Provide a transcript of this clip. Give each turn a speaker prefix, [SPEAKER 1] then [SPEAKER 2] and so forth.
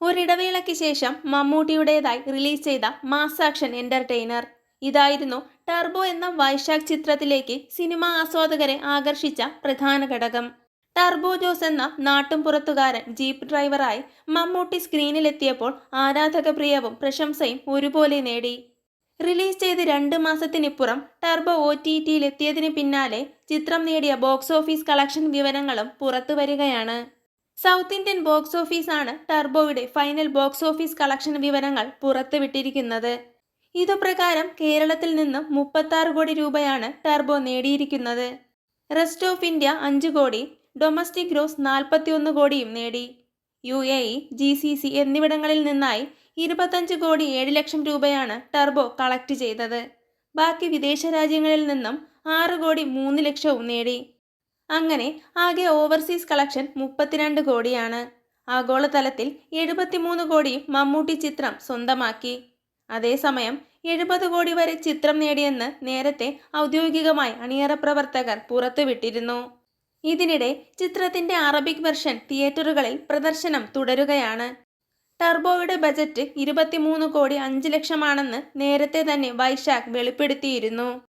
[SPEAKER 1] ഒരിടവേളയ്ക്ക് ശേഷം മമ്മൂട്ടിയുടേതായി റിലീസ് ചെയ്ത മാസ് ആക്ഷൻ എന്റർടൈനർ. ഇതായിരുന്നു ടർബോ എന്ന വൈശാഖ് ചിത്രത്തിലേക്ക് സിനിമാ ആസ്വാദകരെ ആകർഷിച്ച പ്രധാന ഘടകം. ടർബോ ജോസ് എന്ന നാട്ടുംപുറത്തുകാരൻ ജീപ്പ് ഡ്രൈവറായി മമ്മൂട്ടി സ്ക്രീനിലെത്തിയപ്പോൾ ആരാധകപ്രിയവും പ്രശംസയും ഒരുപോലെ നേടി. റിലീസ് ചെയ്ത് രണ്ട് മാസത്തിനിപ്പുറം ടർബോ ഒ ടി ടിയിലെത്തിയതിന് പിന്നാലെ ചിത്രം നേടിയ ബോക്സ് ഓഫീസ് കളക്ഷൻ വിവരങ്ങളും പുറത്തു വരികയാണ് സൗത്ത് ഇന്ത്യൻ ബോക്സ് ഓഫീസാണ് ടർബോയുടെ ഫൈനൽ ബോക്സ് ഓഫീസ് കളക്ഷൻ വിവരങ്ങൾ പുറത്തുവിട്ടിരിക്കുന്നത്. ഇതുപ്രകാരം കേരളത്തിൽ നിന്നും മുപ്പത്തി കോടി രൂപയാണ് ടർബോ നേടിയിരിക്കുന്നത്. റെസ്റ്റ് ഓഫ് ഇന്ത്യ അഞ്ച് കോടി ഡൊമസ്റ്റിക് ഗ്രോസ് നാൽപ്പത്തിയൊന്ന് കോടിയും നേടി. U A E G C C എന്നിവിടങ്ങളിൽ നിന്നായി ഇരുപത്തഞ്ച് കോടി ഏഴ് ലക്ഷം രൂപയാണ് ടർബോ കളക്ട് ചെയ്തത്. ബാക്കി വിദേശ രാജ്യങ്ങളിൽ നിന്നും ആറ് കോടി മൂന്ന് ലക്ഷവും നേടി. അങ്ങനെ ആകെ ഓവർസീസ് കളക്ഷൻ മുപ്പത്തിരണ്ട് കോടിയാണ്. ആഗോളതലത്തിൽ എഴുപത്തിമൂന്ന് കോടിയും മമ്മൂട്ടി ചിത്രം സ്വന്തമാക്കി. അതേസമയം എഴുപത് കോടി വരെ ചിത്രം നേടിയെന്ന് നേരത്തെ ഔദ്യോഗികമായി അണിയറ പ്രവർത്തകർ പുറത്തുവിട്ടിരുന്നു. ഇതിനിടെ ചിത്രത്തിന്റെ അറബിക് വെർഷൻ തിയേറ്ററുകളിൽ പ്രദർശനം തുടരുകയാണ്. ടർബോയുടെ ബജറ്റ് ഇരുപത്തിമൂന്ന് കോടി അഞ്ച് ലക്ഷമാണെന്ന് നേരത്തെ തന്നെ വൈശാഖ് വെളിപ്പെടുത്തിയിരുന്നു.